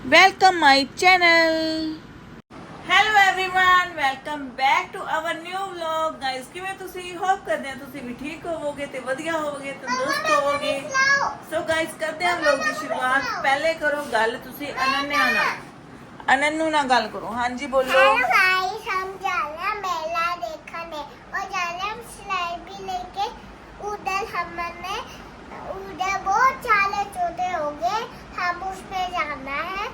welcome my channel hello everyone welcome back to our new vlog guys ਕਿਵੇਂ ਤੁਸੀਂ hop ਕਰਦੇ ਹਾਂ ਤੁਸੀਂ ਵੀ ਠੀਕ ਹੋਵੋਗੇ ਤੇ ਵਧੀਆ ਹੋਵੋਗੇ ਤੰਦਰੁਸਤ ਹੋਵੋਗੇ ਸੋ ਗਾਇਸ ਕਰਦੇ ਹਾਂ ਵਲੌਗ ਦੀ ਸ਼ੁਰੂਆਤ ਪਹਿਲੇ ਕਰੋ ਗੱਲ ਤੁਸੀਂ ਅਨੰਨਿਆ ਨਾਲ ਅਨੰਨੂ ਨਾਲ ਗੱਲ ਕਰੋ ਹਾਂਜੀ ਬੋਲੋ हेलो गाइस हम जा रहे हैं मेला देखने और जा रहे हैं हम स्लाइड भी लेके उधर हमने उधर बहुत सारे छोटे हो गए हम उस पे जाना है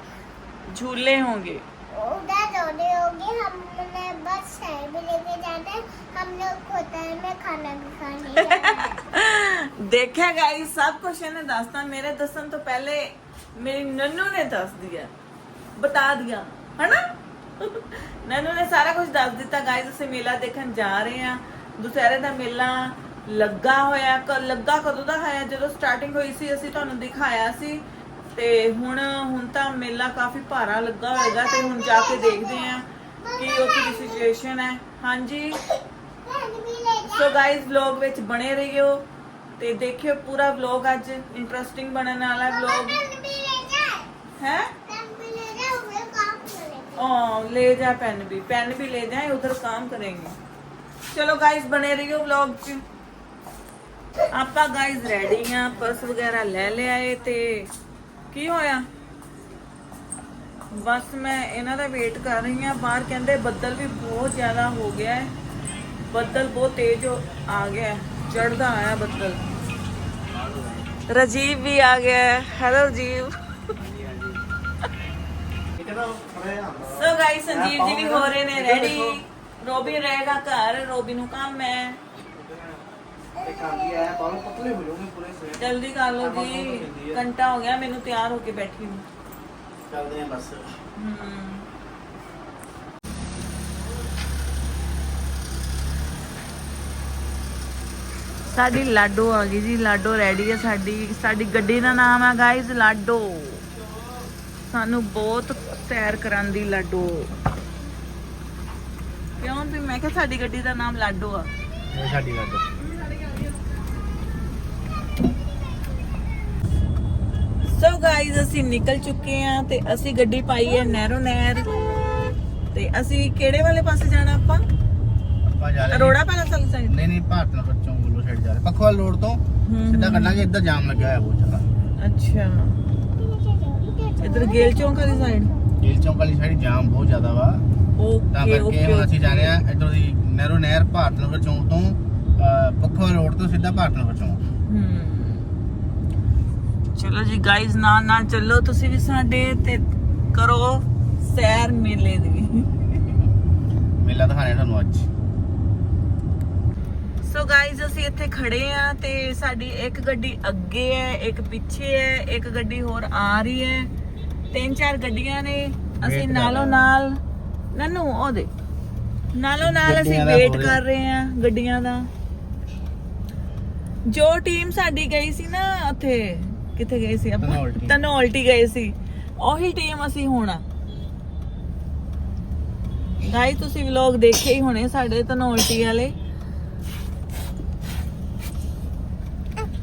झूले होंगे उधर रोने होगी हमने बस साइड में लेके जाना है हम लोग होटल में खाना भी खाने देखा गाइस सब कुछ है ना दास्तान मेरे दसन तो पहले मेरी नन्नू ने दस दिया बता दिया है ना ਨਨੂ ਨੇ ਸਾਰਾ ਕੁਝ ਦੱਸ ਦਿੱਤਾ ਗਾਇਜ਼ ਅਸੀਂ ਮੇਲਾ ਦੇਖਣ ਜਾ ਰਹੇ ਆ ਦੁਸਹਿਰੇ ਦਾ ਮੇਲਾ ਲੱਗਾ ਹੋਇਆ ਲੱਗਾ ਕਦੋਂ ਦਾ ਹੋਇਆ ਜਦੋਂ ਸਟਾਰਟਿੰਗ ਹੋਈ ਸੀ ਅਸੀਂ ਤੁਹਾਨੂੰ ਦਿਖਾਇਆ ਸੀ ਤੇ ਹੁਣ ਹੁਣ ਤਾਂ ਮੇਲਾ ਕਾਫੀ ਭਾਰਾ ਲੱਗਾ ਹੋਏਗਾ ਤੇ ਹੁਣ ਜਾ ਕੇ ਦੇਖਦੇ ਆ ਕਿ ਉੱਥੇ ਦੀ ਸਿਚੁਏਸ਼ਨ ਹੈ ਹਾਂਜੀ पेन भी ले जा ਸੋ ਗਾਇਸ ਵਲੌਗ ਵਿੱਚ ਬਣੇ ਰਹੀਓ ਤੇ ਦੇਖਿਓ ਪੂਰਾ ਵਲੌਗ ਅੱਜ ਇੰਟਰਸਟਿੰਗ ਬਣਨ ਵਾਲਾ ਵਲੌਗ पेन भी ले जा ਹੈ पेन भी ले जा वे काम करेंगे ओ ले जा पेन भी पेन भी ले जाए उधर काम करेंगे ਚਲੋ ਗਾਇਸ ਬਣੇ ਰਹੀਓ ਵਲੌਗ 'ਚ ਆਪਾਂ ਗਾਇਸ ਰੈਡੀ ਆ ਪਰਸ ਵਗੈਰਾ ਲੈ ਲਿਆਏ ਤੇ ਕੀ ਹੋਇਆ? ਬਸ ਮੈਂ ਇਹਨਾਂ ਦਾ ਵੇਟ ਕਰ ਰਹੀ ਆ ਬਾਹਰ ਕਹਿੰਦੇ ਬੱਦਲ ਵੀ ਬਹੁਤ ਜ਼ਿਆਦਾ ਹੋ ਗਿਆ ਹੈ। ਬੱਦਲ ਬਹੁਤ ਤੇਜ਼ ਆ ਗਿਆ ਚੜਦਾ ਆਇਆ ਬੱਦਲ। ਰਜੀਵ ਵੀ ਆ ਗਿਆ ਹੈ। Hello Rajiv. So guys Sanjeev ji ਵੀ ਹੋ ਰਹੇ ਨੇ। ਰੈਡੀ ਰੋਬੀ ਰਹੇਗਾ ਘਰ। ਰੋਬੀ ਨੂੰ ਕੰਮ ਹੈ। ਜਲਦੀ ਕਰ ਲਓ ਜੀ ਘੰਟਾ ਹੋ ਗਿਆ ਮੈਨੂੰ ਤਿਆਰ ਹੋ ਕੇ ਬੈਠੀ ਨੂੰ। ਚੱਲਦੇ ਆ ਬਸ। ਹਮ। ਸਾਡੀ ਲਾਡੋ ਆ ਗਈ ਜੀ ਲਾਡੋ ਰੈਡੀ ਹੈ ਸਾਡੀ। ਸਾਡੀ ਗੱਡੀ ਦਾ ਨਾਮ ਹੈ ਗਾਇਜ਼ ਲਾਡੋ। ਸਾਨੂੰ ਬਹੁਤ ਸੈਰ ਕਰਾਂਦੀ ਲਾਡੋ। ਕਿਉਂ? ਵੀ ਮੈਂ ਕਿਹਾ ਸਾਡੀ ਗੱਡੀ ਦਾ ਨਾਮ ਲਾਡੋ ਆ। ਇਹ ਸਾਡੀ ਗੱਲ ਸੋ ਗਾਇਜ਼ ਅਸੀਂ ਨਿਕਲ ਚੁੱਕੇ ਆ ਤੇ ਅਸੀਂ ਗੱਡੀ ਪਾਈ ਹੈ ਨਹਿਰੋ ਨਹਿਰ। ਤੇ ਅਸੀਂ ਕਿਹੜੇ ਵਾਲੇ ਪਾਸੇ ਜਾਣਾ ਆਪਾਂ? ਆਪਾਂ ਜਾ ਰਹੇ ਅਰੋੜਾ ਪੈਲਸ ਵਾਲੀ ਸਾਈਡ ਨਹੀਂ ਨਹੀਂ ਭਾਰਤ ਨਗਰ ਚੋਂ ਵੱਲੋਂ ਸਾਈਡ ਜਾ ਰਹੇ ਪੱਖਵਾਲ ਰੋਡ ਤੋਂ ਸਿੱਧਾ ਕੱਢਾਂਗੇ ਇੱਧਰ ਜਾਮ ਲੱਗਿਆ ਹੋਇਆ ਬਹੁਤ ਜ਼ਿਆਦਾ। ਅੱਛਾ। ਇਧਰ ਗੇਲ ਚੌਂਕ ਵਾਲੀ ਸਾਈਡ ਜੇਲ ਚੌਂਕ ਵਾਲੀ ਸਾਈਡ ਜਾਮ ਬਹੁਤ ਜ਼ਿਆਦਾ ਵਾ। ਤਾਂ ਕਰਕੇ ਹੁਣ ਅਸੀਂ ਜਾ ਰਹੇ ਆ ਇੱਧਰ ਦੀ ਨਹਿਰੋ ਨਹਿਰ ਭਾਰਤ ਨਗਰ ਚੌਂਕ ਤੋਂ ਪੱਖਵਾਲ ਰੋਡ ਤੋਂ ਸਿੱਧਾ ਭਾਰਤ ਨਗਰ ਚੌਂਕ। ਚਲੋ ਜੀ ਗਾਇਜ਼ ਨਾਲ ਨਾਲ ਚੱਲੋ ਤੁਸੀਂ ਵੀ ਸਾਡੇ ਤੇ ਕਰੋ ਸੈਰ ਮੇਲੇ ਦੀ। ਮੇਲਾ ਦਿਖਾਣੇ ਤੁਹਾਨੂੰ ਅੱਜ। ਸੋ ਗਾਇਜ਼ ਅਸੀਂ ਇੱਥੇ ਖੜੇ ਆ ਤੇ ਸਾਡੀ ਇੱਕ ਗੱਡੀ ਅੱਗੇ ਹੈ ਇੱਕ ਪਿੱਛੇ ਹੈ ਇੱਕ ਗੱਡੀ ਹੋਰ ਆ ਰਹੀ ਹੈ। ਤਿੰਨ ਚਾਰ ਗੱਡੀਆਂ ਨੇ ਅਸੀਂ ਨਾਲੋਂ ਨਾਲ ਨਨੂ ਉਹ ਦੇ। ਨਾਲੋਂ ਨਾਲ ਅਸੀਂ ਵੇਟ ਕਰ ਰਹੇ ਆ ਗੱਡੀਆਂ ਦਾ। ਜੋ ਟੀਮ ਸਾਡੀ ਗਈ ਸੀ ਨਾ ਉੱਥੇ ਕਿੱਥੇ ਗਏ ਸੀ ਆਪਾਂ? ਧਨੌਲਟੀ। ਧਨੌਲਟੀ ਗਏ ਸੀ। ਉਹੀ ਟੀਮ ਅਸੀਂ ਹੋਣਾ। ਗਾਈ ਤੁਸੀਂ ਵਲੌਗ ਦੇਖੇ ਹੀ ਹੋਣੇ ਸਾਡੇ ਧਨੌਲਟੀ ਵਾਲੇ।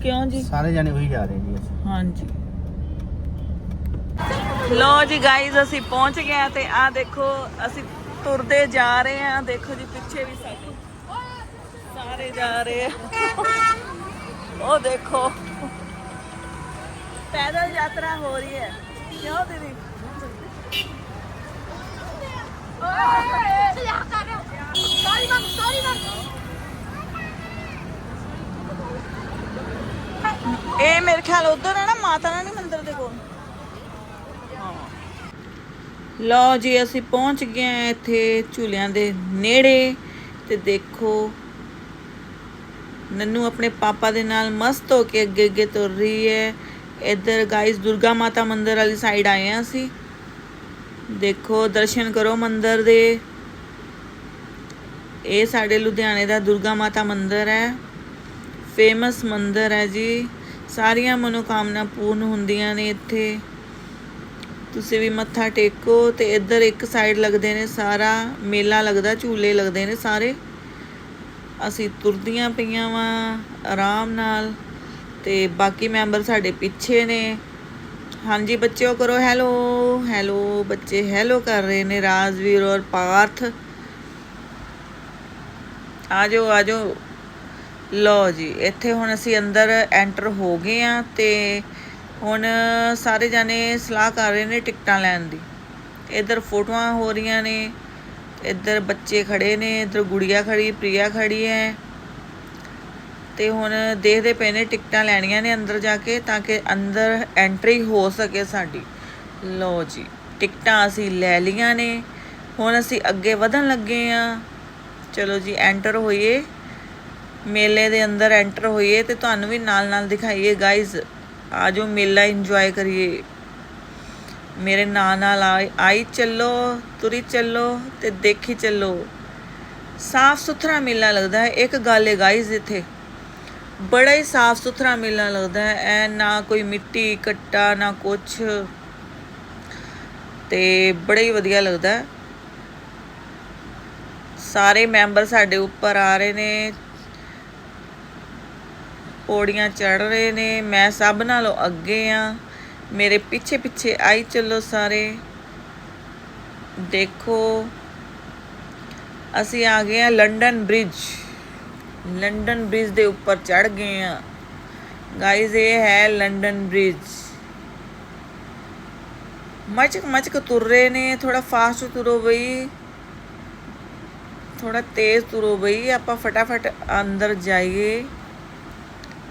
ਕਿਉਂ ਜੀ? ਸਾਰੇ ਜਾਣੇ ਉਹੀ ਜਾ ਰਹੇ ਜੀ ਅਸੀਂ। ਹਾਂਜੀ। ਲੋ ਜੀ ਗਾਈਜ਼ ਅਸੀਂ ਪਹੁੰਚ ਗਏ ਆ ਤੇ ਆ ਦੇਖੋ ਅਸੀਂ ਤੁਰਦੇ ਜਾ ਰਹੇ ਆ ਦੇਖੋ ਜੀ ਪਿੱਛੇ ਵੀ ਸਾਡੇ ਸਾਰੇ ਜਾ ਰਹੇ ਆ ਉਹ ਦੇਖੋ। ਪੈਦਲ ਯਾਤਰਾ ਹੋ ਰਹੀ ਹੈ। ਕਿਉਂ ਦੀਦੀ? ਓਏ ਮੇਰੇ ਖਿਆਲ ਉਧਰ ਹੈ ਨਾ, ਮਾਤਾ ਰਾਣੀ ਮੰਦਿਰ ਦੇ ਕੋਲ। ਲਓ ਜੀ, ਅਸੀਂ ਪਹੁੰਚ ਗਏ ਆ ਇੱਥੇ ਝੂਲਿਆਂ ਦੇ ਨੇੜੇ ਤੇ ਦੇਖੋ, ਨੰਨੂ ਆਪਣੇ ਪਾਪਾ ਦੇ ਨਾਲ ਮਸਤ ਹੋ ਕੇ ਅੱਗੇ ਅੱਗੇ ਤੁਰ ਰਹੀ ਹੈ। ਇੱਧਰ ਗਾਇਸ ਦੁਰਗਾ ਮਾਤਾ ਮੰਦਿਰ ਵਾਲੀ ਸਾਈਡ ਆਏ ਹਾਂ ਅਸੀਂ। ਦੇਖੋ, ਦਰਸ਼ਨ ਕਰੋ ਮੰਦਿਰ ਦੇ। ਇਹ ਸਾਡੇ ਲੁਧਿਆਣੇ ਦਾ ਦੁਰਗਾ ਮਾਤਾ ਮੰਦਿਰ ਹੈ। ਫੇਮਸ ਮੰਦਿਰ ਹੈ ਜੀ। ਸਾਰੀਆਂ ਮਨੋਕਾਮਨਾ ਪੂਰਨ ਹੁੰਦੀਆਂ ਨੇ ਇੱਥੇ। ਤੁਸੀਂ ਵੀ ਮੱਥਾ ਟੇਕੋ ਤੇ ਇੱਧਰ ਇੱਕ ਸਾਈਡ ਲੱਗਦੇ ਨੇ ਸਾਰਾ ਮੇਲਾ ਲੱਗਦਾ, ਝੂਲੇ ਲੱਗਦੇ ਨੇ ਸਾਰੇ। ਅਸੀਂ ਤੁਰਦੀਆਂ ਪਈਆਂ ਵਾਂ, ਆਰਾਮ ਨਾਲ। ਤੇ ਬਾਕੀ ਮੈਂਬਰ ਸਾਡੇ ਪਿੱਛੇ ਨੇ। ਹਾਂਜੀ ਬੱਚਿਓ ਕਰੋ ਹੈਲੋ ਹੈਲੋ ਬੱਚੇ ਹੈਲੋ ਕਰ ਰਹੇ ਨੇ ਰਾਜਵੀਰ ਔਰ ਪਾਰਥ। ਆਜੋ ਆਜੋ। ਲਓ ਜੀ, ਇੱਥੇ ਹੁਣ ਅਸੀਂ ਅੰਦਰ ਐਂਟਰ ਹੋ ਗਏ ਆ ਤੇ ਹੁਣ ਸਾਰੇ ਜਾਣੇ ਸਲਾਹ ਕਰ ਰਹੇ ਨੇ ਟਿਕਟਾਂ ਲੈਣ ਦੀ। ਇੱਧਰ ਫੋਟੋਆਂ ਹੋ ਰਹੀਆਂ ਨੇ, ਇੱਧਰ ਬੱਚੇ ਖੜੇ ਨੇ, ਇੱਧਰ ਗੁੜੀਆ ਖੜੀ, ਪ੍ਰਿਆ ਖੜੀ ਹੈ। ਤੇ ਹੁਣ ਦੇਖਦੇ ਪਏ ਨੇ ਟਿਕਟਾਂ ਲੈਣੀਆਂ ਨੇ ਅੰਦਰ ਜਾ ਕੇ ਤਾਂ ਕਿ ਅੰਦਰ ਐਂਟਰੀ ਹੋ ਸਕੇ ਸਾਡੀ। ਲਓ ਜੀ, ਟਿਕਟਾਂ ਅਸੀਂ ਲੈ ਲੀਆਂ ਨੇ। ਹੁਣ ਅਸੀਂ ਅੱਗੇ ਵਧਣ ਲੱਗੇ ਆ ਚਲੋ ਜੀ ਐਂਟਰ ਹੋਈਏ। ਮੇਲੇ ਦੇ ਅੰਦਰ ਐਂਟਰ ਹੋਈਏ ਤੇ ਤੁਹਾਨੂੰ ਵੀ ਨਾਲ ਨਾਲ ਦਿਖਾਈਏ। ਗਾਇਜ਼ ਆਜੋ ਮੇਲਾ ਇੰਜੋਏ ਕਰੀਏ। ਮੇਰੇ ਨਾਂ ਨਾਲ ਆਈ ਆਈ ਚੱਲੋ, ਤੁਰੀ ਚੱਲੋ ਤੇ ਦੇਖੀ ਚੱਲੋ। ਸਾਫ਼ ਸੁਥਰਾ ਮੇਲਾ ਲੱਗਦਾ ਹੈ। ਇੱਕ ਗੱਲ ਹੈ ਗਾਇਜ਼ ਇੱਥੇ। ਬੜਾ ਹੀ ਸਾਫ਼ ਸੁਥਰਾ ਮੇਲਾ ਲੱਗਦਾ ਹੈ। ਐ ਨਾ ਕੋਈ ਮਿੱਟੀ ਕੱਟਾ ਨਾ ਕੁਛ। ਤੇ ਬੜਾ ਹੀ ਵਧੀਆ ਲੱਗਦਾ ਸਾਰੇ ਮੈਂਬਰ ਸਾਡੇ ਉੱਪਰ ਆ ਰਹੇ ਨੇ। ਪੌੜੀਆਂ ਚੜ ਰਹੇ ਨੇ। ਮੈਂ ਸਭ ਨਾਲੋਂ ਅੱਗੇ ਆ ਮੇਰੇ ਪਿੱਛੇ ਪਿੱਛੇ ਆਈ ਚੱਲੋ ਸਾਰੇ। ਦੇਖੋ। ਅਸੀਂ ਆ ਗਏ ਆ ਲੰਡਨ ਬ੍ਰਿਜ। ਲੰਡਨ ਬ੍ਰਿਜ ਦੇ ਉੱਪਰ ਚੜ ਗਏ ਆ। ਗਾਇਜ਼ ਇਹ ਹੈ ਲੰਡਨ ਬ੍ਰਿਜ। ਮਚਕ ਮਚਕ ਤੁਰ ਰਹੇ ਨੇ ਥੋੜਾ ਫਾਸਟ ਤੁਰੋ ਬਈ। ਥੋੜਾ ਤੇਜ਼ ਤੁਰੋ ਬਈ, ਆਪਾਂ ਫਟਾਫਟ ਅੰਦਰ ਜਾਈਏ।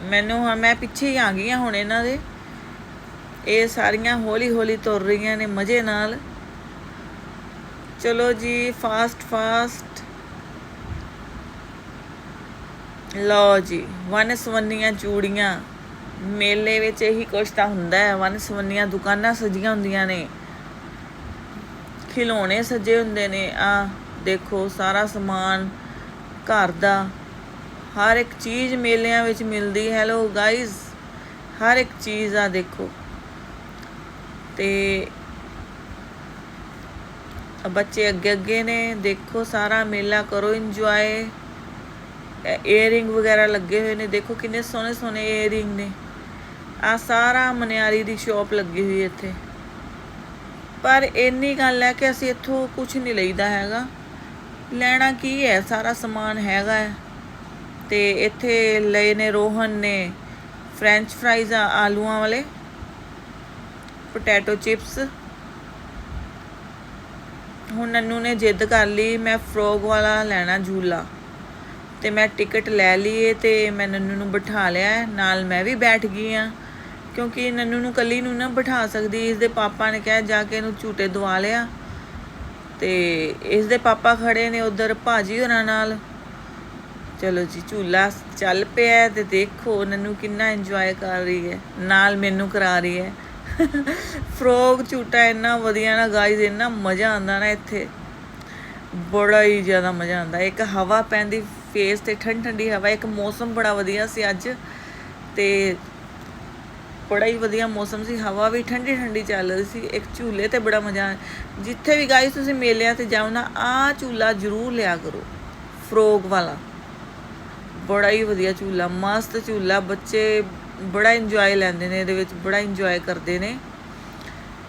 ਮੈਨੂੰ ਹਾਂ, ਮੈਂ ਪਿੱਛੇ ਹੀ ਆ ਗਈ ਹਾਂ ਹੁਣ ਇਹਨਾਂ ਦੇ। ਇਹ ਸਾਰੀਆਂ ਹੌਲੀ ਹੌਲੀ ਤੁਰ ਰਹੀਆਂ ਨੇ ਮਜ਼ੇ ਨਾਲ। ਚਲੋ ਜੀ ਫਾਸਟ ਫਾਸਟ ਲਓ ਜੀ ਵਨ ਸਵੰਨੀਆਂ ਚੂੜੀਆਂ। ਮੇਲੇ ਵਿੱਚ ਇਹੀ ਕੁਛ ਤਾਂ ਹੁੰਦਾ ਹੈ ਵਨ ਸਵੰਨੀਆਂ ਦੁਕਾਨਾਂ ਸਜੀਆਂ ਹੁੰਦੀਆਂ ਨੇ। ਖਿਲੌਣੇ ਸਜੇ ਹੁੰਦੇ ਨੇ ਆ ਦੇਖੋ ਸਾਰਾ ਸਮਾਨ ਘਰ ਦਾ। ਹਰ ਇੱਕ ਚੀਜ਼ ਮੇਲਿਆਂ ਵਿੱਚ ਮਿਲਦੀ, ਹੈਲੋ ਗਾਇਜ਼ ਹਰ ਇੱਕ ਚੀਜ਼ ਆ ਦੇਖੋ। ਤੇ ਬੱਚੇ ਅੱਗੇ ਅੱਗੇ ਨੇ, ਦੇਖੋ ਸਾਰਾ ਮੇਲਾ ਕਰੋ ਇੰਜੋਏ ਏਅਰਿੰਗ ਵਗੈਰਾ ਲੱਗੇ ਹੋਏ ਨੇ। ਦੇਖੋ ਕਿੰਨੇ ਸੋਹਣੇ ਸੋਹਣੇ ਏਅਰਿੰਗ ਨੇ। ਆ ਸਾਰਾ ਮਨਿਆਰੀ ਦੀ ਸ਼ਾਪ ਲੱਗੀ ਹੋਈ ਇੱਥੇ। ਪਰ ਇੰਨੀ ਗੱਲ ਹੈ ਕਿ ਅਸੀਂ ਇੱਥੋਂ ਕੁਝ ਨਹੀਂ ਲਈਦਾ ਹੈਗਾ। ਲੈਣਾ ਕੀ ਹੈ? ਸਾਰਾ ਸਮਾਨ ਹੈਗਾ ਹੈ। ਤੇ ਇੱਥੇ ਲਏ ਨੇ ਰੋਹਨ ਨੇ ਫ੍ਰੈਂਚ ਫਰਾਈਜ਼ ਆਲੂਆਂ ਵਾਲੇ ਪੋਟੈਟੋ ਚਿਪਸ ਹੁਣ ਨੰਨੂ ਨੇ ਜਿੱਦ ਕਰ ਲਈ, ਮੈਂ ਫਰੋਗ ਵਾਲਾ ਲੈਣਾ ਝੂਲਾ ਤੇ ਮੈਂ ਟਿਕਟ ਲੈ ਲਈਏ ਤੇ ਮੈਂ ਨੰਨੂ ਨੂੰ ਬਿਠਾ ਲਿਆ। ਨਾਲ ਮੈਂ ਵੀ ਬੈਠ ਗਈ ਆ, ਕਿਉਂਕਿ ਨੰਨੂ ਨੂੰ ਕੱਲੀ ਨੂੰ ਨਾ ਬਿਠਾ ਸਕਦੀ। ਇਸ ਦੇ ਪਾਪਾ ਨੇ ਕਿਹਾ ਜਾ ਕੇ ਇਹਨੂੰ ਝੂਟੇ ਦਵਾ ਲਿਆ। ਤੇ ਇਸ ਦੇ ਪਾਪਾ ਖੜੇ ਨੇ ਉਧਰ ਭਾਜੀ ਹੋਰਾਂ ਨਾਲ। ਚਲੋ ਜੀ, ਝੂਲਾ ਚੱਲ ਪਿਆ ਹੈ ਤੇ ਦੇਖੋ ਨੰਨੂ ਕਿੰਨਾ ਇੰਜੋਏ ਕਰ ਰਹੀ ਹੈ। ਨਾਲ ਮੈਨੂੰ ਕਰਾ ਰਹੀ ਹੈ। ਫਰੋਗ ਝੂਟਾ ਇੰਨਾ ਵਧੀਆ ਨਾ ਗਾਈਜ਼ ਇੰਨਾ ਮਜ਼ਾ ਆਉਂਦਾ ਨਾ ਇੱਥੇ। ਬੜਾ ਹੀ ਜ਼ਿਆਦਾ ਮਜ਼ਾ ਆਉਂਦਾ। ਇੱਕ ਹਵਾ ਪੈਂਦੀ ਫੇਸ ਤੇ ਠੰਡ ਠੰਡੀ ਹਵਾ, ਇੱਕ ਮੌਸਮ ਬੜਾ ਵਧੀਆ ਸੀ ਅੱਜ ਤੇ ਬੜਾ ਹੀ ਵਧੀਆ ਮੌਸਮ ਸੀ, ਹਵਾ ਵੀ ਠੰਡੀ ਠੰਡੀ ਚੱਲ ਰਹੀ ਸੀ, ਇੱਕ ਝੂਲੇ ਤੇ ਬੜਾ ਮਜ਼ਾ ਜਿੱਥੇ ਵੀ ਗਾਈਸ ਤੁਸੀਂ ਮੇਲਿਆਂ ਤੇ ਜਾਓ ਨਾ ਆ ਝੂਲਾ ਜ਼ਰੂਰ ਲਿਆ ਕਰੋ, ਫਰੋਗ ਵਾਲਾ। ਬੜਾ ਹੀ ਵਧੀਆ ਝੂਲਾ, ਮਸਤ ਝੂਲਾ, ਬੱਚੇ ਬੜਾ ਇੰਜੋਏ ਲੈਂਦੇ ਨੇ, ਇਹਦੇ ਵਿੱਚ ਬੜਾ ਇੰਜੋਏ ਕਰਦੇ ਨੇ।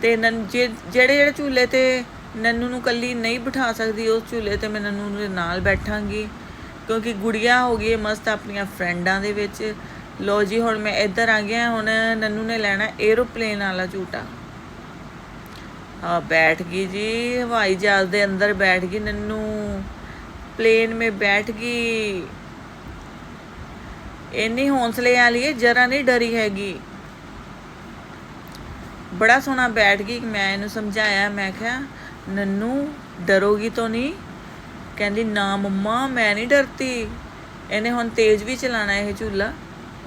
ਤੇ ਜੇ- ਜਿਹੜੇ ਜਿਹੜੇ ਝੂਲੇ ਤੇ ਨੰਨੂ ਨੂੰ ਕੱਲੀ ਨਹੀਂ ਬਿਠਾ ਸਕਦੀ, ਉਸ ਝੂਲੇ ਤੇ ਮੈਂ ਨੰਨੂ ਦੇ ਨਾਲ ਬੈਠਾਂਗੀ। ਕਿਉਂਕਿ ਗੁੜੀਆਂ ਹੋ ਗਈਆਂ ਮਸਤ ਆਪਣੀਆਂ ਫਰੈਂਡਾਂ ਦੇ ਵਿੱਚ। ਲੋ ਜੀ, ਹੁਣ ਮੈਂ ਇੱਧਰ ਆ ਗਿਆ, ਹੁਣ ਨੰਨੂ ਨੇ ਲੈਣਾ ਏਰੋਪਲੇਨ ਵਾਲਾ ਝੂਟਾ। ਆ ਬੈਠ ਗਈ ਜੀ, ਹਵਾਈ ਜਹਾਜ਼ ਦੇ ਅੰਦਰ ਬੈਠ ਗਈ ਨੰਨੂ। ਪਲੇਨ ਮੇ ਬੈਠ ਗਈ। ਇੰਨੀ ਹੌਸਲੇ ਵਾਲੀ ਹੈ, ਜਰਾ ਨਹੀਂ ਡਰੀ ਹੈਗੀ। ਬੜਾ ਸੋਹਣਾ ਬੈਠ ਗਈ, ਮੈਂ ਇਹਨੂੰ ਸਮਝਾਇਆ, ਮੈਂ ਕਿਹਾ, ਨੰਨੂ, ਡਰੋਗੀ ਤੋਂ ਨਹੀਂ ਕਹਿੰਦੀ, ਨਾ ਮੰਮਾ, ਮੈਂ ਨਹੀਂ ਡਰਤੀ ਇਹਨੇ ਹੁਣ ਤੇਜ਼ ਵੀ ਚਲਾਣਾ ਇਹ ਝੂਲਾ।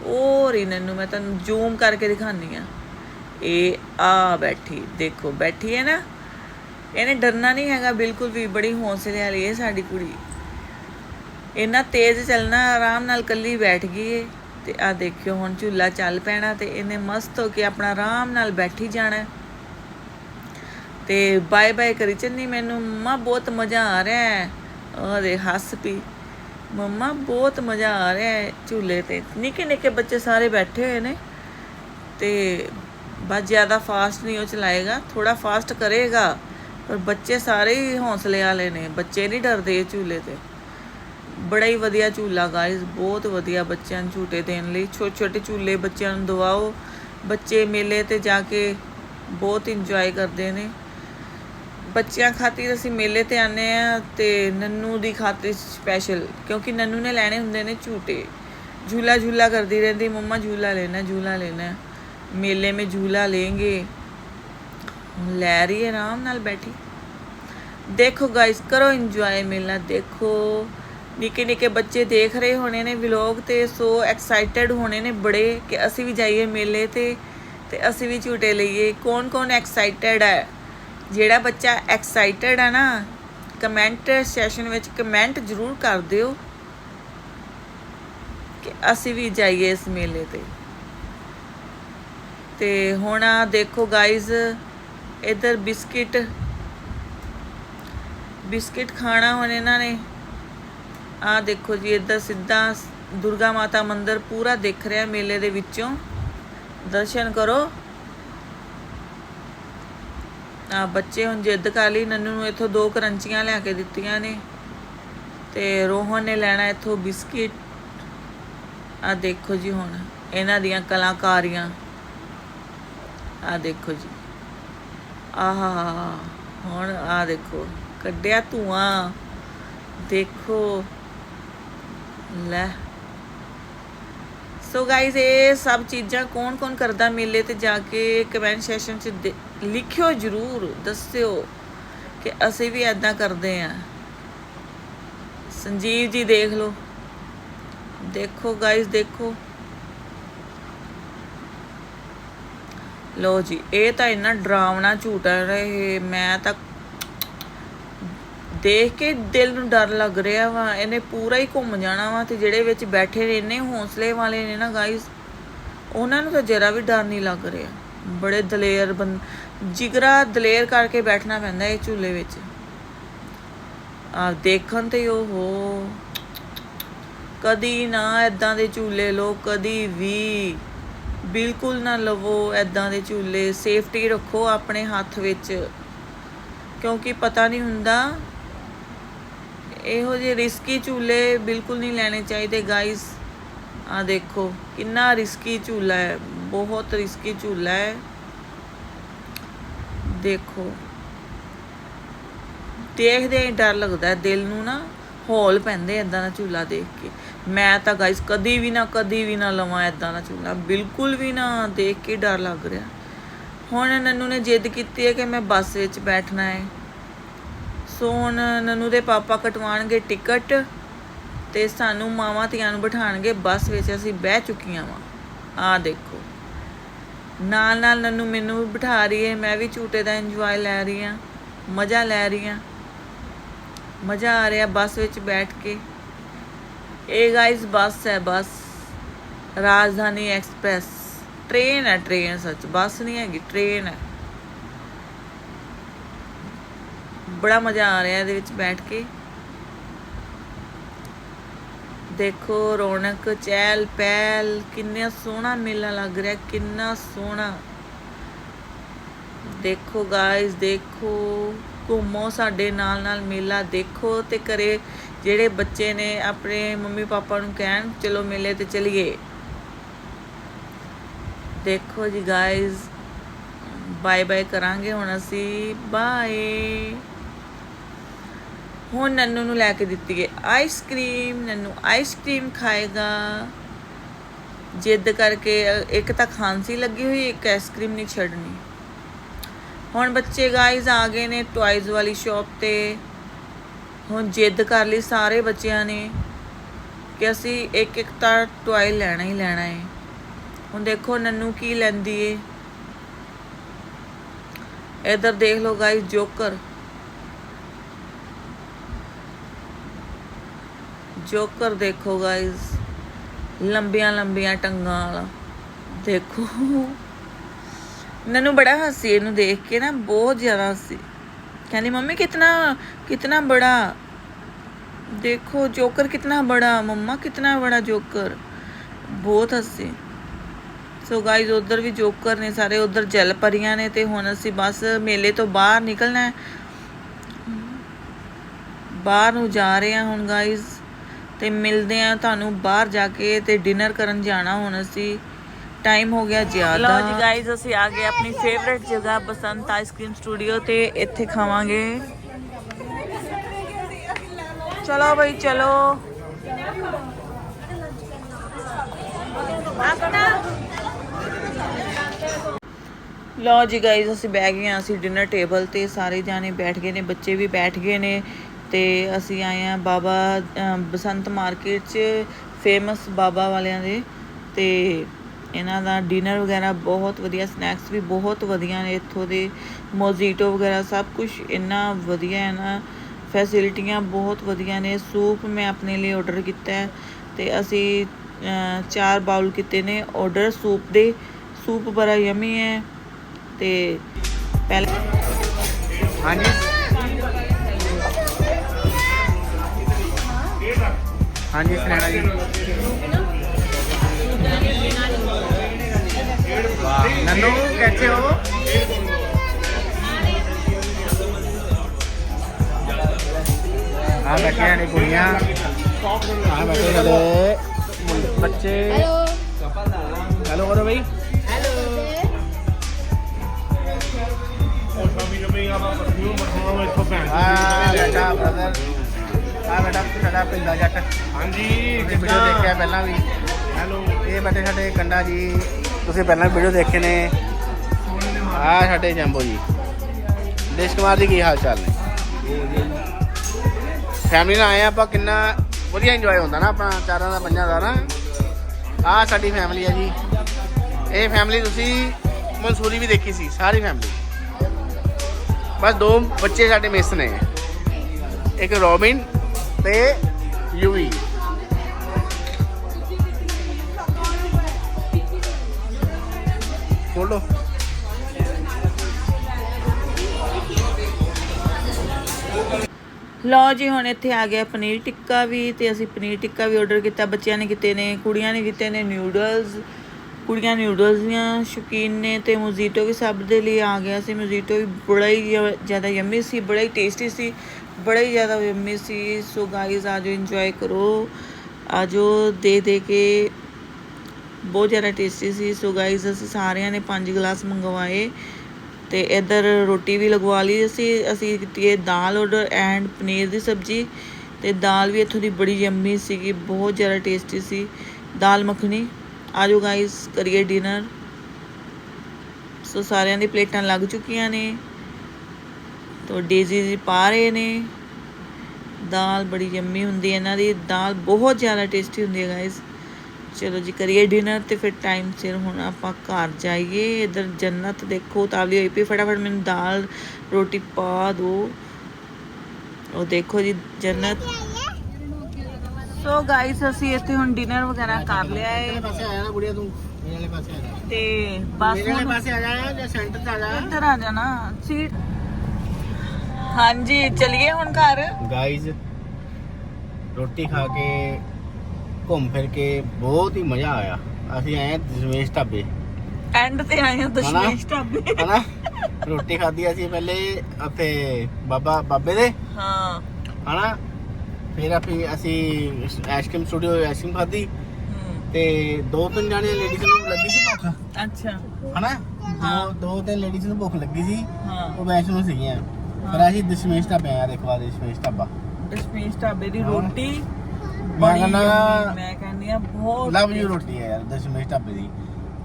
ਉਹ ਰੀ ਨੰਨੂ, ਮੈਂ ਤੁਹਾਨੂੰ ਜ਼ੂਮ ਕਰਕੇ ਦਿਖਾਉਂਦੀ ਆ ਇਹ ਆ ਬੈਠੀ, ਦੇਖੋ, ਬੈਠੀ ਹੈ ਨਾ। ਇਹਨੇ ਡਰਨਾ ਨਹੀਂ ਹੈਗਾ, ਬਿਲਕੁਲ ਵੀ ਬੜੀ ਹੌਸਲੇ ਵਾਲੀ ਹੈ ਸਾਡੀ ਕੁੜੀ। ਇੰਨਾ ਤੇਜ਼ ਚੱਲਣਾ, ਆਰਾਮ ਨਾਲ ਕੱਲੀ ਬੈਠ ਗਈ ਏ। ਤੇ ਆ ਦੇਖਿਓ, ਹੁਣ ਝੂਲਾ ਚੱਲ ਪੈਣਾ ਤੇ ਇਹਨੇ ਮਸਤ ਹੋ ਕੇ ਆਪਣਾ ਆਰਾਮ ਨਾਲ ਬੈਠੀ ਜਾਣਾ। ਤੇ ਬਾਏ ਬਾਏ ਕਰੀ ਚੰਨੀ ਮੈਨੂੰ। ਮੰਮਾ, ਬਹੁਤ ਮਜ਼ਾ ਆ ਰਿਹਾ ਹੈ। ਉਹਦੇ ਹੱਸ ਪੀ। ਮੰਮਾ, ਬਹੁਤ ਮਜ਼ਾ ਆ ਰਿਹਾ ਹੈ ਝੂਲੇ ਤੇ। ਨਿੱਕੇ ਨਿੱਕੇ ਬੱਚੇ ਸਾਰੇ ਬੈਠੇ ਹੋਏ ਨੇ। ਤੇ ਬਸ ਜ਼ਿਆਦਾ ਫਾਸਟ ਨਹੀਂ ਉਹ ਚਲਾਏਗਾ। ਥੋੜਾ ਫਾਸਟ ਕਰੇਗਾ। ਪਰ ਬੱਚੇ ਸਾਰੇ ਹੀ ਹੌਸਲੇ ਵਾਲੇ ਨੇ। ਬੱਚੇ ਨਹੀਂ ਡਰਦੇ ਇਹ ਝੂਲੇ ਤੇ। ਬੜਾ ਹੀ ਵਧੀਆ ਝੂਲਾ ਗਾਇਸ ਬਹੁਤ ਵਧੀਆ ਬੱਚਿਆਂ ਨੂੰ ਝੂਟੇ ਦੇਣ ਲਈ। ਛੋਟੇ ਛੋਟੇ ਝੂਲੇ ਬੱਚਿਆਂ ਨੂੰ ਦਵਾਓ। ਬੱਚੇ ਮੇਲੇ ਤੇ ਜਾ ਕੇ ਬਹੁਤ ਇੰਜੋਏ ਕਰਦੇ ਨੇ। ਬੱਚਿਆਂ ਖਾਤੀ ਅਸੀਂ ਮੇਲੇ ਤੇ ਆਨੇ ਆ ਤੇ ਨੰਨੂ ਦੀ ਖਾਤਰ ਸਪੈਸ਼ਲ ਕਿਉਂਕਿ ਨੰਨੂ ਨੇ ਲੈਣੇ ਹੁੰਦੇ ਨੇ ਝੂਟੇ। ਝੂਲਾ ਝੂਲਾ ਕਰਦੀ ਰਹਿੰਦੀ, ਮੰਮਾ ਝੂਲਾ ਲੈਣਾ ਝੂਲਾ ਲੈਣਾ। ਮੇਲੇ ਮੇ ਝੂਲਾ ਲੇਂਗੇ ਲੈ ਰਹੀ ਹੈ, ਆਰਾਮ ਨਾਲ ਬੈਠੀ। ਦੇਖੋ ਗਾਇਸ ਕਰੋ ਇੰਜੋਏ ਮੇਲਾ, ਦੇਖੋ। ਨਿੱਕੇ ਨਿੱਕੇ ਬੱਚੇ ਦੇਖ ਰਹੇ ਹੋਣੇ ਨੇ ਵਲੌਗ ਤੇ ਸੋ ਐਕਸਾਈਟਡ ਹੋਣੇ ਨੇ ਬੜੇ ਕਿ ਅਸੀਂ ਵੀ ਜਾਈਏ ਮੇਲੇ ਤੇ ਤੇ ਅਸੀਂ ਵੀ ਝੂਟੇ ਲਈਏ। ਕੌਣ ਕੌਣ ਐਕਸਾਈਟਡ ਹੈ? ਜਿਹੜਾ ਬੱਚਾ ਐਕਸਾਈਟਡ ਆ ਨਾ ਕਮੈਂਟ ਸੈਸ਼ਨ ਵਿੱਚ ਕਮੈਂਟ ਜ਼ਰੂਰ ਕਰ ਦਿਓ ਕਿ ਅਸੀਂ ਵੀ ਜਾਈਏ ਇਸ ਮੇਲੇ ਤੇ। ਤੇ ਹੁਣ ਆ ਦੇਖੋ ਗਾਇਜ਼ ਇਧਰ ਬਿਸਕਿਟ ਬਿਸਕਿਟ ਖਾਣਾ ਹੁਣ ਇਹਨਾਂ ਨੇ। ਆ ਦੇਖੋ ਜੀ, ਇੱਧਰ ਸਿੱਧਾ ਦੁਰਗਾ ਮਾਤਾ ਮੰਦਿਰ ਪੂਰਾ ਦਿਖ ਰਿਹਾ ਮੇਲੇ ਦੇ ਵਿੱਚੋਂ। ਦਰਸ਼ਨ ਕਰੋ। ਬੱਚੇ ਹੁਣ ਜਿੱਦ ਕਰ ਲਈ, ਨੰਨੂ ਨੂੰ ਇੱਥੋਂ ਦੋ ਕਰੰਚੀਆਂ ਲਿਆ ਕੇ ਦਿੱਤੀਆਂ ਨੇ। ਤੇ ਰੋਹਨ ਨੇ ਲੈਣਾ ਇੱਥੋਂ ਬਿਸਕਿਟ। ਆ ਦੇਖੋ ਜੀ ਹੁਣ, ਇਹਨਾਂ ਦੀਆਂ ਕਲਾਕਾਰੀਆਂ। ਆ ਦੇਖੋ ਜੀ। ਆਹਾ, ਹੁਣ ਆ ਦੇਖੋ, ਕੱਢਿਆ ਧੂਆਂ। ਦੇਖੋ। ਲੈ। ਸੋ ਗਾਇਜ਼ ਇਹ ਸਭ ਚੀਜ਼ਾਂ ਕੌਣ ਕੌਣ ਕਰਦਾ ਮੇਲੇ ਤੇ ਜਾ ਕੇ ਕਮੈਂਟ ਸੈਸ਼ਨ 'ਚ ਦੇ- ਲਿਖਿਓ ਜਰੂਰ, ਦੱਸਿਓ ਕਿ ਅਸੀਂ ਵੀ ਐਦਾਂ ਕਰਦੇ ਆ। ਸੰਜੀਵ ਜੀ ਦੇਖ ਲਓ। ਦੇਖੋ ਗਾਇਸ ਦੇਖੋ। ਲੋ ਜੀ, ਇਹ ਤਾਂ ਇੰਨਾ ਡਰਾਵਣਾ ਝੂਟਾ ਰਹੇ ਮੈਂ ਤਾਂ ਦੇਖ ਕੇ ਦਿਲ ਨੂੰ ਡਰ ਲੱਗ ਰਿਹਾ ਵਾ, ਇਹਨੇ ਪੂਰਾ ਹੀ ਘੁੰਮ ਜਾਣਾ ਵਾ ਤੇ ਜਿਹੜੇ ਵਿੱਚ ਬੈਠੇ ਨੇ, ਇੰਨੇ ਹੌਸਲੇ ਵਾਲੇ ਨੇ ਨਾ ਗਾਇਸ ਉਹਨਾਂ ਨੂੰ ਤਾਂ ਜਰਾ ਵੀ ਡਰ ਨਹੀਂ ਲੱਗ ਰਿਹਾ। ਬੜੇ ਦਲੇਰ ਬੰ ਜਿਗਰਾ ਦਲੇਰ ਕਰਕੇ ਬੈਠਣਾ ਪੈਂਦਾ ਇਹ ਝੂਲੇ ਵਿੱਚ। ਆ ਦੇਖਣ ਤੇ ਉਹ ਕਦੀ ਨਾ ਐਦਾਂ ਦੇ ਝੂਲੇ ਲੋ ਕਦੀ ਵੀ। ਬਿਲਕੁਲ ਨਾ ਲਵੋ ਐਦਾਂ ਦੇ ਝੂਲੇ ਸੇਫਟੀ ਰੱਖੋ ਆਪਣੇ ਹੱਥ ਵਿੱਚ। ਕਿਉਂਕਿ ਪਤਾ ਨਹੀਂ ਹੁੰਦਾ, ਇਹੋ ਜਿਹੇ ਰਿਸਕੀ ਝੂਲੇ ਬਿਲਕੁਲ ਨਹੀਂ ਲੈਣੇ ਚਾਹੀਦੇ ਗਾਇਸ ਆ ਦੇਖੋ, ਕਿੰਨਾ ਰਿਸਕੀ ਝੂਲਾ ਹੈ, ਬਹੁਤ ਰਿਸਕੀ ਝੂਲਾ ਹੈ। ਦੇਖੋ। ਦੇਖਦੇ ਹੀ ਡਰ ਲੱਗਦਾ ਦਿਲ ਨੂੰ ਨਾ ਹੌਲ ਪੈਂਦੇ ਐਦਾਂ ਦਾ ਝੂਲਾ ਦੇਖ ਕੇ। ਮੈਂ ਤਾਂ ਗਾਇਸ ਕਦੀ ਵੀ ਨਾ, ਕਦੀ ਵੀ ਨਾ ਲਵਾਂ ਐਦਾਂ ਦਾ ਝੂਲਾ, ਬਿਲਕੁਲ ਵੀ ਨਾ ਦੇਖ ਕੇ ਡਰ ਲੱਗ ਰਿਹਾ। ਹੁਣ ਨੰਨੂ ਨੇ ਜਿੱਦ ਕੀਤੀ ਹੈ ਕਿ ਮੈਂ ਬੱਸ ਵਿੱਚ ਬੈਠਣਾ ਹੈ। ਸੋ ਹੁਣ ਨੰਨੂ ਦੇ ਪਾਪਾ ਕਟਵਾਣਗੇ ਟਿਕਟ ਤੇ ਸਾਨੂੰ ਮਾਵਾਂ ਧੀਆਂ ਨੂੰ ਬਿਠਾਣਗੇ ਬੱਸ ਵਿੱਚ ਅਸੀਂ ਬਹਿ ਚੁੱਕੀਆਂ ਵਾਂ। ਆ ਦੇਖੋ। ਨਾਲ ਨਾਲ ਨੰਨੂ ਮੈਨੂੰ ਵੀ ਬਿਠਾ ਰਹੀ ਹੈ, ਮੈਂ ਵੀ ਝੂਟੇ ਦਾ ਇੰਜੋਏ ਲੈ ਰਹੀ ਹਾਂ, ਮਜ਼ਾ ਲੈ ਰਹੀ ਹਾਂ। ਮਜ਼ਾ ਆ ਰਿਹਾ ਬੱਸ ਵਿੱਚ ਬੈਠ ਕੇ। ਇਹ ਗਾਇਸ ਬੱਸ ਹੈ, ਬੱਸ। ਰਾਜਧਾਨੀ ਐਕਸਪ੍ਰੈਸ। ਟ੍ਰੇਨ ਹੈ, ਟ੍ਰੇਨ ਸੱਚ, ਬੱਸ ਨਹੀਂ ਹੈਗੀ, ਟ੍ਰੇਨ ਹੈ। ਬੜਾ ਮਜ਼ਾ ਆ ਰਿਹਾ ਇਹਦੇ ਵਿੱਚ ਬੈਠ ਕੇ। ਦੇਖੋ ਰੌਣਕ, ਚਹਿਲ ਪਹਿਲ, ਕਿੰਨਾ ਸੋਹਣਾ ਮੇਲਾ ਲੱਗ ਰਿਹਾ, ਕਿੰਨਾ ਸੋਹਣਾ। ਦੇਖੋ ਗਾਇਸ ਦੇਖੋ, ਘੁੰਮੋ ਸਾਡੇ ਨਾਲ ਨਾਲ ਮੇਲਾ, ਦੇਖੋ ਤੇ ਘਰੇ ਜਿਹੜੇ ਬੱਚੇ ਨੇ ਆਪਣੇ ਮੰਮੀ ਪਾਪਾ ਨੂੰ ਕਹਿਣ, ਚਲੋ ਮੇਲੇ ਤੇ ਚਲੀਏ। ਦੇਖੋ ਜੀ ਗਾਇਸ ਬਾਏ ਬਾਏ ਕਰਾਂਗੇ ਹੁਣ ਅਸੀਂ ਬਾਏ ਹੁਣ ਨੰਨੂ ਨੂੰ ਲੈ ਕੇ ਦਿੱਤੀ ਹੈ। ਆਈਸਕ੍ਰੀਮ ਨੰਨੂ ਆਈਸਕ੍ਰੀਮ ਖਾਏਗਾ। ਜਿੱਦ ਕਰਕੇ, ਇੱਕ ਤਾਂ ਖਾਂਸੀ ਲੱਗੀ ਹੋਈ, ਇੱਕ ਆਈਸਕ੍ਰੀਮ ਨਹੀਂ ਛੱਡਣੀ। ਹੁਣ ਬੱਚੇ ਗਾਇਜ਼ ਆ ਗਏ ਨੇ ਟੁਆਇਜ਼ ਵਾਲੀ ਸ਼ਾਪ ਤੇ। ਹੁਣ ਜਿੱਦ ਕਰ ਲਈ ਸਾਰੇ ਬੱਚਿਆਂ ਨੇ ਕਿ ਅਸੀਂ ਇੱਕ ਇੱਕ ਤਾਂ ਟੁਆਏ ਲੈਣਾ ਹੀ ਲੈਣਾ ਹੈ ਹੁਣ ਦੇਖੋ ਨੰਨੂ ਕੀ ਲੈਂਦੀ ਏ। ਇਧਰ ਦੇਖ ਲਓ ਗਾਇਜ਼ ਜੋਕਰ। ਜੋਕਰ ਦੇਖੋ ਗਾਇਸ ਲੰਬੀਆਂ ਲੰਬੀਆਂ ਟੰਗਾਂ ਵਾਲਾ। ਦੇਖੋ। ਮੈਨੂੰ ਬੜਾ ਹੱਸੀ ਇਹਨੂੰ ਦੇਖ ਕੇ ਨਾ, ਬਹੁਤ ਜ਼ਿਆਦਾ ਹੱਸੀ। ਕਹਿੰਦੀ, ਮੰਮੀ, ਕਿਤਨਾ ਕਿਤਨਾ ਬੜਾ। ਦੇਖੋ, ਜੋਕਰ ਕਿਤਨਾ ਬੜਾ, ਮੰਮਾ ਕਿਤਨਾ ਬੜਾ ਜੋਕਰ। ਬਹੁਤ ਹੱਸੀ। ਸੋ ਗਾਇਜ਼ ਉਧਰ ਵੀ ਜੋਕਰ ਨੇ ਸਾਰੇ, ਉਧਰ ਜਲ ਪਰੀਆਂ ਨੇ ਤੇ ਹੁਣ ਅਸੀਂ ਬਸ ਮੇਲੇ ਤੋਂ ਬਾਹਰ ਨਿਕਲਣਾ ਹੈ। ਬਾਹਰ ਨੂੰ ਜਾ ਰਹੇ ਹਾਂ ਹੁਣ ਗਾਇਜ਼ ਤੇ ਮਿਲਦੇ ਆ ਤੁਹਾਨੂੰ ਬਾਹਰ ਜਾ ਕੇ ਤੇ ਡਿਨਰ ਕਰਨ ਜਾਣਾ ਹੁਣ ਅਸੀਂ। ਟਾਈਮ ਹੋ ਗਿਆ ਜ਼ਿਆਦਾ। ਲਓ ਜੀ ਗਾਇਜ਼ ਅਸੀਂ ਆ ਗਏ ਆਪਣੀ ਫੇਵਰਿਟ ਜਗ੍ਹਾ ਬਸੰਤ ਆਈਸਕ੍ਰੀਮ ਸਟੂਡੀਓ ਤੇ ਇੱਥੇ ਖਾਵਾਂਗੇ। ਚਲੋ ਬਈ, ਚਲੋ। ਲਓ ਜੀ ਗਾਇਜ਼ ਅਸੀਂ ਬਹਿ ਗਏ ਹਾਂ ਅਸੀਂ ਡਿਨਰ ਟੇਬਲ ਤੇ ਸਾਰੇ ਜਾਣੇ ਬੈਠ ਗਏ ਨੇ, ਬੱਚੇ ਵੀ ਬੈਠ ਗਏ ਨੇ। ਅਤੇ ਅਸੀਂ ਆਏ ਹਾਂ ਬਾਬਾ ਬਸੰਤ ਮਾਰਕੀਟ 'ਚ ਫੇਮਸ ਬਾਬਾ ਵਾਲਿਆਂ ਦੇ। ਅਤੇ ਇਹਨਾਂ ਦਾ ਡਿਨਰ ਵਗੈਰਾ ਬਹੁਤ ਵਧੀਆ ਸਨੈਕਸ ਵੀ ਬਹੁਤ ਵਧੀਆ ਨੇ ਇੱਥੋਂ ਦੇ। ਮੋਜ਼ੀਟੋ ਵਗੈਰਾ ਸਭ ਕੁਝ ਇੰਨਾ ਵਧੀਆ ਹੈ ਨਾ। ਫੈਸਿਲਿਟੀਆਂ ਬਹੁਤ ਵਧੀਆ ਨੇ। ਸੂਪ ਮੈਂ ਆਪਣੇ ਲਈ ਆਰਡਰ ਕੀਤਾ ਹੈ। ਤੇ ਅਸੀਂ ਚਾਰ ਬਾਉਲ ਕੀਤੇ ਨੇ ਆਰਡਰ ਸੂਪ ਦੇ। ਸੂਪ ਬੜਾ ਯਮੀ ਹੈ। ਤੇ ਪਹਿਲੇ ਹਾਂਜੀ। ਹਾਂਜੀ ਸੁਨੈਣਾ ਜੀ। ਨੰਨੂ ਕੈਸੇ ਹੋ? ਆ ਬੈਠੇ ਨੇ ਕੁੜੀਆਂ। ਆ ਬੈਠੇ ਨੇ ਬੱਚੇ। ਹੈਲੋ ਹੈਲੋ ਕਰੋ ਬਈ। ਹੈਲੋ ਆ ਬੈਠਾ ਬ੍ਰਦਰ ਆ ਬੇਟਾ ਸਾਡਾ ਪਿੰਡਾ ਜੱਟ। ਹਾਂਜੀ ਵੀਡੀਓ ਦੇਖਿਆ ਪਹਿਲਾਂ ਵੀ? ਹੈਲੋ। ਇਹ ਬੈਠੇ ਸਾਡੇ ਕੰਡਾ ਜੀ ਤੁਸੀਂ ਪਹਿਲਾਂ ਵੀਡੀਓ ਦੇਖੇ ਨੇ। ਆ ਸਾਡੇ ਜੰਬੋ ਜੀ। ਦੇਸ਼ ਕੁਮਾਰ ਜੀ ਕੀ ਹਾਲ ਚਾਲ ਨੇ? ਫੈਮਿਲੀ ਨਾਲ ਆਏ ਆਪਾਂ ਕਿੰਨਾ ਵਧੀਆ ਇੰਜੋਏ ਹੁੰਦਾ ਨਾ ਆਪਣਾ ਚਾਰਾਂ ਦਾ ਪੰਜਾਂ ਦਾ ਨਾ। ਆ ਸਾਡੀ ਫੈਮਿਲੀ ਹੈ ਜੀ। ਇਹ ਫੈਮਿਲੀ ਤੁਸੀਂ ਮਨਸੂਰੀ ਵੀ ਦੇਖੀ ਸੀ ਸਾਰੀ ਫੈਮਿਲੀ ਬਸ ਦੋ ਬੱਚੇ ਸਾਡੇ ਮਿਸ ਨੇ। ਇੱਕ ਰੋਬਿਨ ਤੇ ਯੂਵੀ। ਖੋਲੋ ਲਓ। ਜੀ, ਹੁਣ ਇੱਥੇ ਆ ਗਿਆ ਪਨੀਰ ਟਿੱਕਾ ਵੀ ਤੇ ਅਸੀਂ ਪਨੀਰ ਟਿੱਕਾ ਵੀ ਆਰਡਰ ਕੀਤਾ। ਬੱਚਿਆਂ ਨੇ ਕੀਤੇ ਨੇ, ਕੁੜੀਆਂ ਨੇ ਕੀਤੇ ਨੇ ਨਿਊਡਲਸ ਕੁੜੀਆਂ ਨਿਊਡਲਸ ਦੀਆਂ, ਸ਼ੌਕੀਨ ਨੇ ਤੇ ਮੋਜ਼ੀਟੋ ਵੀ ਸਭ ਦੇ ਲਈ ਆ ਗਿਆ ਸੀ। ਮੋਜ਼ੀਟੋ ਵੀ ਬੜਾ ਹੀ ਜ਼ਿਆਦਾ ਯੰਮੀ ਸੀ, ਬੜਾ ਹੀ ਟੇਸਟੀ ਸੀ। ਬੜੇ ਹੀ ਜ਼ਿਆਦਾ ਯੰਮੀ ਸੀ। ਸੋ ਗਾਇਜ਼ ਆਜੋ ਇੰਜੋਏ ਕਰੋ। ਆਜੋ ਦੇ ਦੇ ਕੇ। ਬਹੁਤ ਜ਼ਿਆਦਾ ਟੇਸਟੀ ਸੀ। ਸੋ ਗਾਇਜ਼ ਅਸੀਂ ਸਾਰਿਆਂ ਨੇ ਪੰਜ ਗਲਾਸ ਮੰਗਵਾਏ ਤੇ ਇੱਧਰ ਰੋਟੀ ਵੀ ਲਗਵਾ ਲਈ ਅਸੀਂ ਅਸੀਂ ਕੀਤੀ ਹੈ ਦਾਲ ਆਰਡਰ ਐਂਡ ਪਨੀਰ ਦੀ ਸਬਜ਼ੀ ਤੇ ਦਾਲ ਵੀ ਇੱਥੋਂ ਦੀ ਬੜੀ ਯੰਮੀ ਸੀਗੀ, ਬਹੁਤ ਜ਼ਿਆਦਾ ਟੇਸਟੀ ਸੀ। ਦਾਲ ਮੱਖਣੀ। ਆਜੋ ਗਾਇਸ ਕਰੀਏ ਡਿਨਰ ਸੋ ਸਾਰਿਆਂ ਦੀ ਪਲੇਟਾਂ ਲੱਗ ਚੁੱਕੀਆਂ ਨੇ। ਤੋ ਡੇਜ਼ੀ ਜੀ ਪਾ ਰਹੇ ਨੇ। ਦਾਲ ਬੜੀ ਯੰਮੀ ਹੁੰਦੀ ਹੈ ਇਹਨਾਂ ਦੀ। ਦਾਲ ਬਹੁਤ ਜ਼ਿਆਦਾ ਟੇਸਟੀ ਹੁੰਦੀ ਹੈ ਗਾਇਸ ਚਲੋ ਜੀ ਕਰੀਏ ਡਿਨਰ ਤੇ ਫਿਰ ਟਾਈਮ ਸਿਰ ਹੁਣ ਆਪਾਂ ਘਰ ਜਾਈਏ। ਇਧਰ ਜੰਨਤ ਦੇਖੋ ਤਾਵਲੀ ਹੋਈ ਪਈ। ਫਟਾਫਟ ਮੈਨੂੰ ਦਾਲ ਰੋਟੀ ਪਾ ਦਿਓ। ਉਹ ਦੇਖੋ ਜੀ ਜੰਨਤ। ਸੋ ਗਾਇਸ ਅਸੀਂ ਇੱਥੇ ਹੁਣ ਡਿਨਰ ਵਗੈਰਾ ਕਰ ਲਿਆ ਹੈ। ਪਾਸੇ ਆਇਆ ਨਾ ਗੁੜੀਆ ਤੂੰ। ਮੇਰੇ ਵਾਲੇ ਪਾਸੇ ਆ ਜਾ। ਤੇ ਬਸ ਮੇਰੇ ਵਾਲੇ ਪਾਸੇ ਆ ਜਾ ਜਾਂ ਸੈਂਟਰ ਤੇ ਆ ਜਾ। ਇੱਧਰ ਆ ਜਾਣਾ। ਸੀਟ ਹਾਂਜੀ ਚਲਿਏ ਹੁਣ ਘਰ? ਗਾਈਜ਼ ਰੋਟੀ ਖਾ ਕੇ ਘੁੰਮ ਫਿਰ ਕੇ ਬਹੁਤ ਹੀ ਮਜ਼ਾ ਆਇਆ। ਅਸੀਂ ਆਏ ਦਸ਼ਮੇਸ਼ ਢਾਬੇ। ਐਂਡ ਤੇ ਆਏ ਹਾਂ ਦਸ਼ਮੇਸ਼ ਢਾਬੇ। ਹਨਾ? ਰੋਟੀ ਖਾਧੀ ਅਸੀਂ ਪਹਿਲੇ ਉੱਥੇ ਬਾਬਾ ਬਾਬੇ ਦੇ। ਹਾਂ। ਹਨਾ? ਫਿਰ ਆਪੀ ਅਸੀਂ ਆਈਸਕ੍ਰੀਮ ਸਟੂਡੀਓ ਆਈਸਕ੍ਰੀਮ ਖਾਧੀ। ਤੇ ਦੋ ਤਿੰਨ ਜਾਣੇ ਲੇਡੀਜ਼ ਨੂੰ ਲੱਗੀ ਸੀ ਭੁੱਖ। ਅੱਛਾ। ਹਨਾ? ਦੋ ਦੋ ਤਿੰਨ ਲੇਡੀਜ਼ ਨੂੰ ਭੁੱਖ ਲੱਗੀ ਸੀ। ਹਾਂ। ਉਹ ਵੈਸ਼ਨੂ ਸੀਗੀਆਂ। ਪਰ ਅਸੀਂ ਦਸ਼ਮੇਸ਼ ਢਾਬੇ ਆਇਆ ਦੇਖੋ ਆ ਦਸ਼ਮੇਸ਼ ਢਾਬਾ। ਦਸ਼ਮੇਸ਼ ਢਾਬੇ ਦੀ ਹਾਂ। ਰੋਟੀ ਮੈਂ ਬੜੀ ਕਹਿੰਦਾ yummy, ਮੈਂ ਕਹਿੰਦੀ ਆ ਬਹੁਤ ਲਵ ਯੂ ਰੋਟੀ ਹੈ ਯਾਰ ਦਸ਼ਮੇਸ਼ ਢਾਬੇ ਦੀ।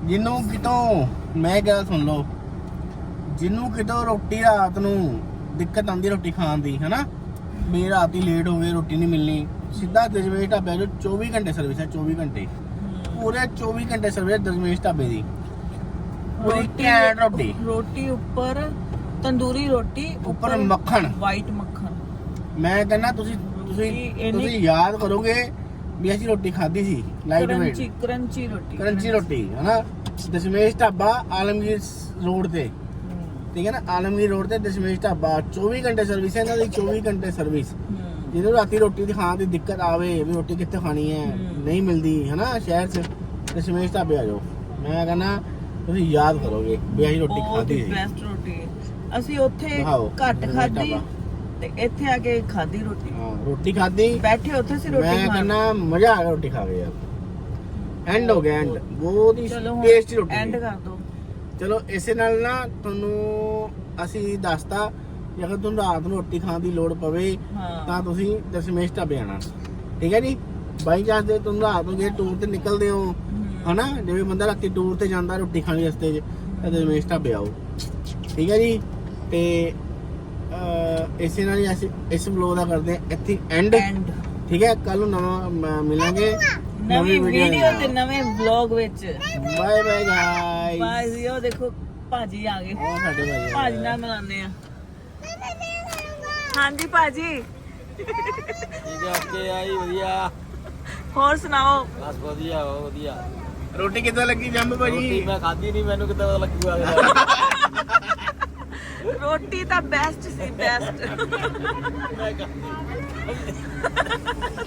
ਜਿਹਨੂੰ ਕਿਤੋਂ ਮੈਂ ਗੱਲ ਸੁਣ ਲਓ ਜਿਹਨੂੰ ਕਿਤੋਂ ਰੋਟੀ ਰਾਤ ਨੂੰ ਦਿੱਕਤ ਆਉਂਦੀ ਰੋਟੀ ਖਾਣ ਦੀ ਹਨਾ? ਵੀ ਰਾਤ ਦੀ ਲੇਟ ਹੋ ਗਈ ਰੋਟੀ ਨਹੀਂ ਮਿਲਣੀ। ਸਿੱਧਾ ਦਸ਼ਮੇਸ਼ ਢਾਬੇ ਜੋ 24 ਘੰਟੇ ਸਰਵਿਸ ਹੈ 24 ਘੰਟੇ। ਪੂਰੇ 24 ਘੰਟੇ ਸਰਵਿਸ ਦਸ਼ਮੇਸ਼ ਢਾਬੇ ਦੀ। ਪੂਰੀ ਘੈਂਟ ਰੋਟੀ। ਰੋਟੀ ਉੱਪਰ ਤੰਦੂਰੀ ਰੋਟੀ ਉੱਪਰ ਮੱਖਣ। ਵਾਈਟ ਮੱਖਣ। ਮੈਂ ਕਹਿੰਦਾ ਤੁਸੀਂ ਤੁਸੀਂ ਤੁਸੀਂ ਯਾਦ ਕਰੋਗੇ ਵੀ ਅਸੀਂ ਰੋਟੀ ਖਾਧੀ ਸੀ ਲਾਈਟ ਵੇਟ ਕਰੰਚੀ ਕਰੰਚੀ ਰੋਟੀ ਕਰੰਚੀ ਰੋਟੀ ਹਨਾ? ਦਸ਼ਮੇਸ਼ ਢਾਬਾ ਆਲਮਗੀਰ ਰੋਡ ਤੇ। ਠੀਕ ਹੈ ਨਾ? ਆਲਮਗੀਰ ਰੋਡ ਤੇ ਦਸ਼ਮੇਸ਼ ਢਾਬਾ 24 ਘੰਟੇ ਸਰਵਿਸ ਹੈ ਇਹਨਾਂ ਦੀ 24 ਘੰਟੇ ਸਰਵਿਸ ਜਿਹਨੂੰ ਰਾਤੀ ਰੋਟੀ ਦੀ ਖਾਣ ਦੀ ਦਿੱਕਤ ਆਵੇ ਵੀ ਰੋਟੀ ਕਿੱਥੇ ਖਾਣੀ ਹੈ। ਨਹੀਂ ਮਿਲਦੀ ਹਨਾ? ਸ਼ਹਿਰ 'ਚ ਦਸ਼ਮੇਸ਼ ਢਾਬੇ ਆ ਜਾਓ। ਮੈਂ ਕਹਿੰਦਾ ਤੁਸੀਂ ਯਾਦ ਕਰੋਗੇ ਵੀ ਅਸੀਂ ਰੋਟੀ ਖਾਧੀ ਹੀ ਸੀ। ਬੈਸਟ ਰੋਟੀ। ਹੈ। ਅਸੀਂ ਉੱਥੇ ਦਿਖਾਓ, ਘੱਟ ਖਾਧੀ। ਤੇ ਇੱਥੇ ਆ ਕੇ ਖਾਧੀ ਰੋਟੀ। ਹਾਂ ਰੋਟੀ ਖਾਧੀ। ਬੈਠੇ ਉੱਥੇ ਸੀ ਰੋਟੀ ਮੈਂ ਖਾਣ। ਕਹਿੰਦਾ ਮਜ਼ਾ ਆ ਗਿਆ ਰੋਟੀ ਖਾ ਕੇ ਯਾਰ। ਐਂਡ ਹੋ ਗਿਆ ਐਂਡ ਬਹੁਤ ਹੀ ਚਲੋ ਟੇਸਟੀ ਰੋਟੀ ਐਂਡ ਸੀ। ਕਰ ਦੋ। ਚਲੋ ਇਸੇ ਨਾਲ ਨਾ ਤੁਹਾਨੂੰ ਅਸੀਂ ਦੱਸਤਾ ਜੇ ਅਗਰ ਤੁਹਾਨੂੰ ਰਾਤ ਨੂੰ ਰੋਟੀ ਖਾਣ ਦੀ ਲੋੜ ਪਵੇ ਹਾਂ। ਤਾਂ ਤੁਸੀਂ ਦਸ਼ਮੇਸ਼ ਢਾਬੇ ਆਣਾ ਠੀਕ ਹੈ ਜੀ? ਬਾਈ ਚਾਂਸ ਦੇ ਤੁਹਾਨੂੰ ਰਾਤ ਨੂੰ ਜੇ ਟੂਰ ਤੇ ਨਿਕਲਦੇ ਹੋ। ਹਨਾ? ਜਿਵੇਂ ਬੰਦਾ ਰਾਤੀ ਟੂਰ ਤੇ ਜਾਂਦਾ ਰੋਟੀ ਖਾਣੀ ਰਸਤੇ 'ਚ ਤਾਂ ਦਸ਼ਮੇਸ਼ ਢਾਬੇ ਆਓ। ਠੀਕ ਹੈ ਜੀ? ਤੇ ਇਸੇ ਨਾਲ ਹੀ ਅਸੀਂ ਇਸ ਵਲੋਗ ਦਾ ਕਰਦੇ ਹਾਂ ਇੱਥੇ ਐਂਡ ਠੀਕ ਹੈ ਕੱਲ ਨੂੰ ਨਵਾਂ ਮਿਲਾਂਗੇ। ਨਵੀਂ ਵੀਡੀਓ ਤੇ ਨਵੇਂ ਵਲੌਗ ਵਿੱਚ। ਬਾਏ ਬਾਏ ਗਾਇਸ ਬਾਈ ਜੀ ਉਹ ਦੇਖੋ ਭਾਜੀ ਆ ਗਏ। ਉਹ ਸਾਡੇ ਭਾਜੀ ਗਏ। ਨਾਲ ਮਿਲਾਉਂਦੇ ਆ ਹਾਂਜੀ ਭਾਜੀ। ਠੀਕ ਹੈ ਓਕੇ ਆਈ ਵਧੀਆ। ਹੋਰ ਸੁਣਾਓ? ਬਸ ਵਧੀਆ ਵਧੀਆ। ਰੋਟੀ ਕਿੱਦਾਂ ਲੱਗੀ ਜੰਮ ਰੋਟੀ ਭਾਜੀ ਮੈਂ ਖਾਧੀ ਨਹੀਂ ਮੈਨੂੰ ਕਿੱਦਾਂ ਪਤਾ ਲੱਗੂਗਾ? ਰੋਟੀ ਤਾਂ ਬੈਸਟ ਸੀ ਬੈਸਟ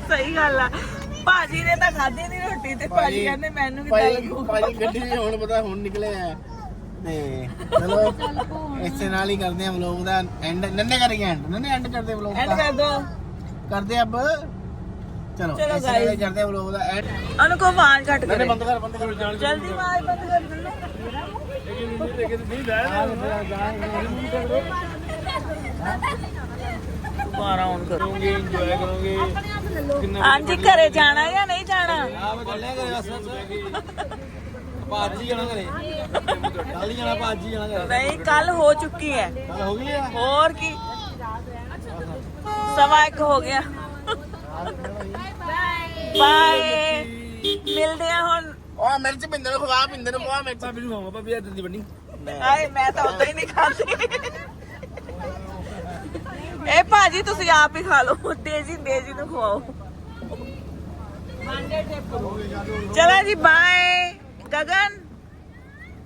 ਸਹੀ ਗੱਲ ਆ। ਭਾਜੀ ਨੇ ਤਾਂ ਖਾਧੀ ਨਹੀਂ ਰੋਟੀ ਤੇ ਭਾਜੀ ਕਹਿੰਦੇ ਮੈਨੂੰ ਕਿੱਦਾਂ ਭਾਈ ਲੱਗੂਗਾ ਭਾਜੀ ਗੱਡੀ ਵੀ ਹੁਣ ਪਤਾ ਹੁਣ ਨਿਕਲੇ ਆ। ਤੇ ਚਲੋ ਇਸੇ ਨਾਲ ਹੀ ਕਰਦੇ ਆ ਵਲੋਗ ਦਾ ਐਂਡ ਨੰਨੇ ਕਰੀਏ ਐਂਡ ਨੰਨੇ ਐਂਡ ਕਰਦੇ ਵਲੋਗ ਐਂਡ ਦਾ। ਕਰ ਦੋ। ਕਰਦੇ ਅਬ। ਚਲੋ ਚਲੋ ਇਸੇ ਨਾਲ ਹੀ guys। ਕਰਦੇ ਵਲੋਗ ਦਾ ਐਂਡ ਉਹਨੂੰ ਕੋ ਆਵਾਜ਼ ਘੱਟ ਨੰਨੇ ਕਰੇ। ਬੰਦ ਕਰ ਬੰਦ ਕਰ ਜਲਦੀ ਆਵਾਜ਼ ਬੰਦ ਕਰ। ਆਨ ਇੰਜੋਏ ਕਰੋਗੇ ਹਾਂਜੀ ਘਰੇ ਜਾਣਾ ਜਾਂ ਨਹੀਂ ਜਾਣਾ? ਆ ਮੈਂ ਚੱਲਿਆ ਕਰੇ ਬਸ ਭਾਜੀ ਜਾਣਾ ਕਰੇ ਕੱਲ ਹੀ ਜਾਣਾ ਭਾਜੀ ਜਾਣਾ ਕਰੇ ਨਹੀਂ ਕੱਲ ਹੋ ਚੁੱਕੀ ਹੈ। ਕੱਲ ਹੋ ਗਈ ਆ ਹੋਰ ਕੀ? ਸਵਾ ਇੱਕ ਹੋ ਗਿਆ। ਬਾਏ ਮਿਲਦੇ ਆ ਹੁਣ। ਉਹ ਮਿਰਚ ਪਿੰਦਰ ਨੂੰ ਖਵਾ ਪਿੰਦਰ ਨੂੰ ਖਵਾ ਮਿਰਚ। ਭਾਬੀ ਨੂੰ ਖਾਵਾਂ ਭਾਬੀ ਆ ਦੀ ਵੱਡੀ ਆਏ ਮੈਂ ਤਾਂ ਉਦਾਂ ਹੀ ਨਹੀਂ ਖਾਂਦੀ। ਇਹ ਭਾਜੀ ਤੁਸੀਂ ਆਪ ਹੀ ਖਾ ਲਓ। ਡੇਜੀ ਡੇਜੀ ਨੂੰ ਖਵਾਓ। ਚਲੋ ਜੀ bye. Gagan.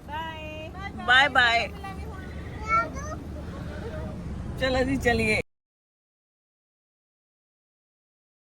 Bye. Bye bye. ਚਲੋ ਜੀ ਚਲਿਏ।